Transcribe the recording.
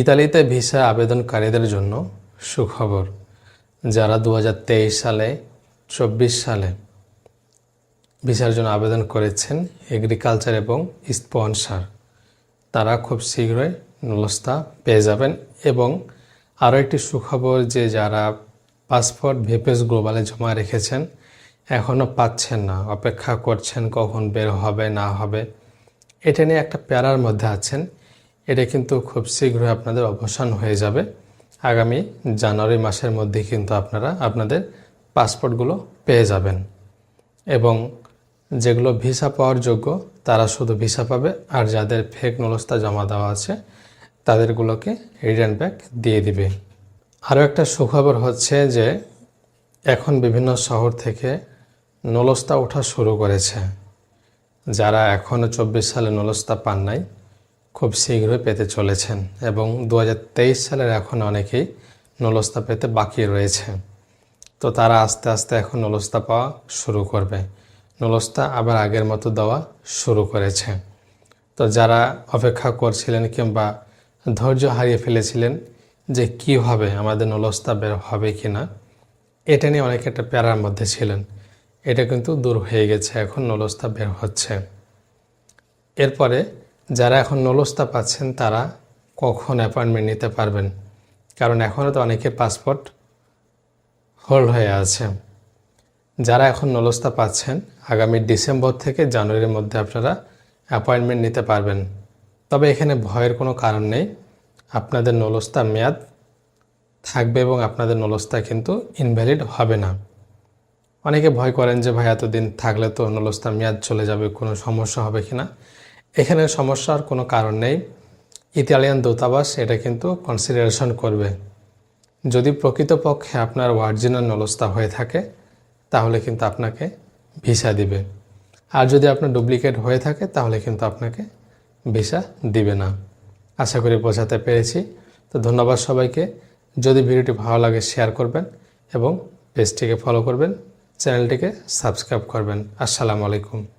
ইতালিতে ভিসা আবেদনকারীদের জন্য সুখবর, যারা দু হাজার তেইশ সালে, চব্বিশ সালে ভিসার জন্য আবেদন করেছেন এগ্রিকালচার এবং স্পন্সার, তারা খুব শীঘ্রই নলস্তা পেয়ে যাবেন। এবং আরও একটি সুখবর যে যারা পাসপোর্ট ভিপিএস গ্লোবালে জমা রেখেছেন এখনও পাচ্ছেন না, অপেক্ষা করছেন কখন বের হবে, না হবে, এটা নিয়ে একটা প্যারার মধ্যে আছেন। এটা কিন্তু খুব শীঘ্রই আপনাদের অবসান হয়ে যাবে। আগামী জানুয়ারি মাসের মধ্যে কিন্তু আপনারা আপনাদের পাসপোর্টগুলো পেয়ে যাবেন এবং যেগুলো ভিসা পাওয়ার যোগ্য তারা শুধু ভিসা পাবে আর যাদের ফেক নলস্তা জমা দেওয়া আছে তাদেরগুলোকে রিটার্ন ব্যাক দিয়ে দিবে। আরও একটা সুখবর হচ্ছে যে এখন বিভিন্ন শহর থেকে নলস্তা ওঠা শুরু করেছে। যারা এখনও চব্বিশ সালে নলস্তা পান নাই খুব শীঘ্রই পেতে চলেছেন এবং দু হাজার তেইশ সালের এখন অনেকেই নলস্তা পেতে বাকি রয়েছে। তো তারা আস্তে আস্তে এখন নলস্তা পাওয়া শুরু করবে। নলস্তা আবার আগের মতো দেওয়া শুরু করেছে। তো যারা অপেক্ষা করছিলেন কিংবা ধৈর্য হারিয়ে ফেলেছিলেন যে কি হবে, আমাদের নলস্তা বের হবে কি না এটা নিয়ে অনেক একটা প্যারার মধ্যে ছিলেন। এটা কিন্তু দূর হয়ে গেছে, এখন নলস্তা বের হচ্ছে। এরপরে যারা এখন নলস্তা পাচ্ছেন তারা কখন অ্যাপয়েন্টমেন্ট নিতে পারবেন? কারণ এখনও তো অনেকের পাসপোর্ট হোল্ড হয়ে আছে। যারা এখন নলস্তা পাচ্ছেন আগামী ডিসেম্বর থেকে জানুয়ারির মধ্যে আপনারা অ্যাপয়েন্টমেন্ট নিতে পারবেন। তবে এখানে ভয়ের কোনো কারণ নেই। আপনাদের নলস্তা মেয়াদ থাকবে এবং আপনাদের নলস্তা কিন্তু ইনভ্যালিড হবে না। অনেকে ভয় করেন যে, ভাই, এতদিন থাকলে তো নলস্তা মেয়াদ চলে যাবে, কোনো সমস্যা হবে কি না এখানে সমস্যার কোনো কারণ নেই। ইতালিয়ান দূতাবাস এটা কিন্তু কনসিডারেশন করবে। যদি প্রকৃতপক্ষে আপনার অরিজিনাল নলস্তা হয়ে থাকে, তাহলে কিন্তু আপনাকে ভিসা দিবে। আর যদি আপনার ডুপ্লিকেট হয়ে থাকে, তাহলে কিন্তু আপনাকে ভিসা দিবে না। আশা করি বোঝাতে পেরেছি। তো ধন্যবাদ সবাইকে। যদি ভিডিওটি ভালো লাগে শেয়ার করবেন এবং পেজটিকে ফলো করবেন চ্যানেলটিকে সাবস্ক্রাইব করবেন। আসসালামু আলাইকুম।